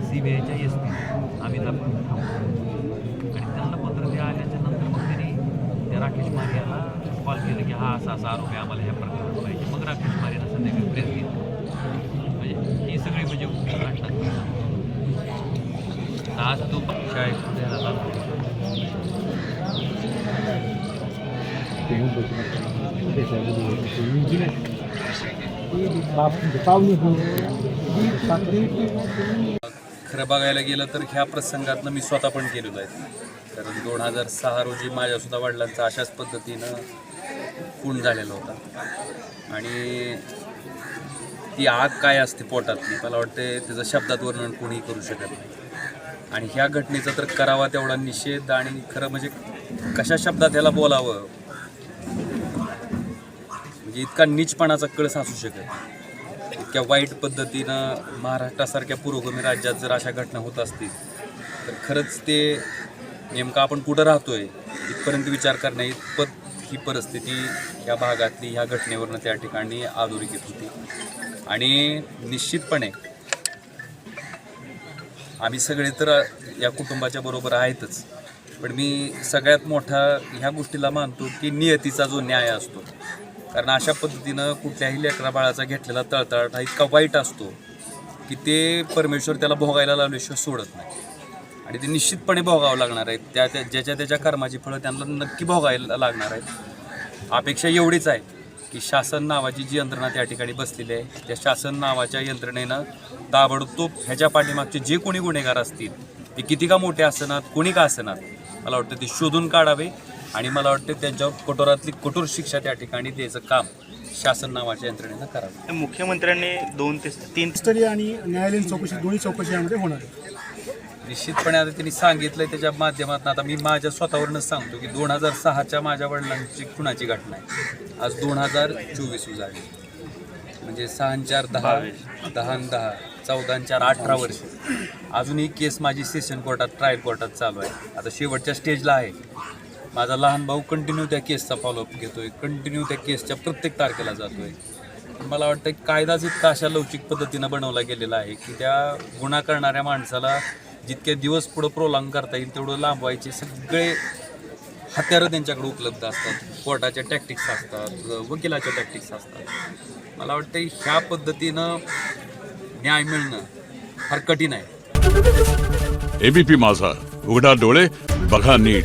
C B आयच्या S P Amitabh आणि त्यांना पत्र ते आल्याच्यानंतर मग त्यांनी त्या राकेश मारे याला कॉल केलं की हा असा असा आरोप आहे आम्हाला ह्या प्रकरणात पाहिजे मग राकेश मारेनं संध्याकाळी प्रेस घेतली म्हणजे ही सगळी म्हणजे घटना आज तो शाळेत द्यायला खरं बघायला गेलं तर ह्या प्रसंगातनं मी स्वतः पण केलेलो आहे. कारण दोन हजार सहा रोजी माझ्यासुद्धा वडिलांचा अशाच पद्धतीनं खून झालेला होता. आणि ती आग काय असते पोटातली मला वाटते त्याचं शब्दात वर्णन कोणीही करू शकत नाही. आणि ह्या घटनेचा तर करावा तेवढा निषेध आणि खरं म्हणजे कशा शब्दात ह्याला बोलावं? म्हणजे इतका नीचपणाचा कळस असू शकत नाही. इतक्या वाईट पद्धतीनं महाराष्ट्रासारख्या पुरोगामी राज्यात जर अशा घटना होत असतील तर खरंच ते नेमकं आपण कुठं राहतोय इथपर्यंत विचार करण्या इतपत ही परिस्थिती ह्या भागातली ह्या घटनेवरनं त्या ठिकाणी अधोरेखित होती. आणि निश्चितपणे आम्ही सगळे तर या कुटुंबाच्या बरोबर आहेतच पण मी सगळ्यात मोठा ह्या गोष्टीला मानतो की नियतीचा जो न्याय असतो कारण अशा पद्धतीनं कुठल्याही लेकरा बाळाचा घेतलेला तळतळाट हा इतका वाईट असतो की ते परमेश्वर त्याला भोगायला लावल्याशिवाय सोडत नाही. आणि ते निश्चितपणे भोगावं लागणार आहे त्या त्या ज्याच्या त्याच्या कर्माची फळं त्यांना नक्की भोगायला लागणार आहेत. अपेक्षा एवढीच आहे की शासन नावाची जी यंत्रणा त्या ठिकाणी बसलेली आहे त्या शासन नावाच्या यंत्रणेनं ताबडतोब ह्याच्या पाठीमागचे जे कोणी गुन्हेगार असतील ते किती का मोठे असणार कोणी का असणार मला वाटतं ते शोधून काढावे. आणि मला वाटतं त्यांच्यावर कठोरातली कठोर शिक्षा त्या ठिकाणी द्यायचं काम शासन नावाच्या यंत्रणेनं करावं. मुख्यमंत्र्यांनी दोन ते तीन स्तरीय आणि न्यायालयीन चौकशी दोन्ही चौकशी यामध्ये होणार निश्चितपणे आता त्यांनी सांगितलंय त्याच्या माध्यमातून. आता मी माझ्या स्वतःवरूनच सांगतो की दोन हजार सहाच्या माझ्या वडिलांची खुनाची घटना आहे. आज दोन हजार चोवीस उजाडली म्हणजे सहा चार दहा दहा दहा चौदा चार अठरा वर्ष. अजूनही केस माझी सेशन कोर्टात ट्रायल कोर्टात चालू आहे. आता शेवटच्या स्टेजला आहे. माझा लहान भाऊ कंटिन्यू त्या केसचा फॉलोअप घेतोय. कंटिन्यू त्या केसच्या प्रत्येक तारखेला जातोय. मला वाटतं कायदाच इतका अशा लवचिक पद्धतीनं बनवला गेलेला आहे की त्या गुन्हा करणाऱ्या माणसाला जितके दिवस पुढं प्रोलांग करता येईल तेवढं लांबवायचे सगळे हत्यारं त्यांच्याकडे उपलब्ध असतात. कोर्टाच्या टॅक्टिक्स असतात वकिलाच्या टॅक्टिक्स असतात. मला वाटतं ह्या पद्धतीनं न्याय मिळणं फार कठीण आहे. एबीपी माझा. उघडा डोळे बघा नीट.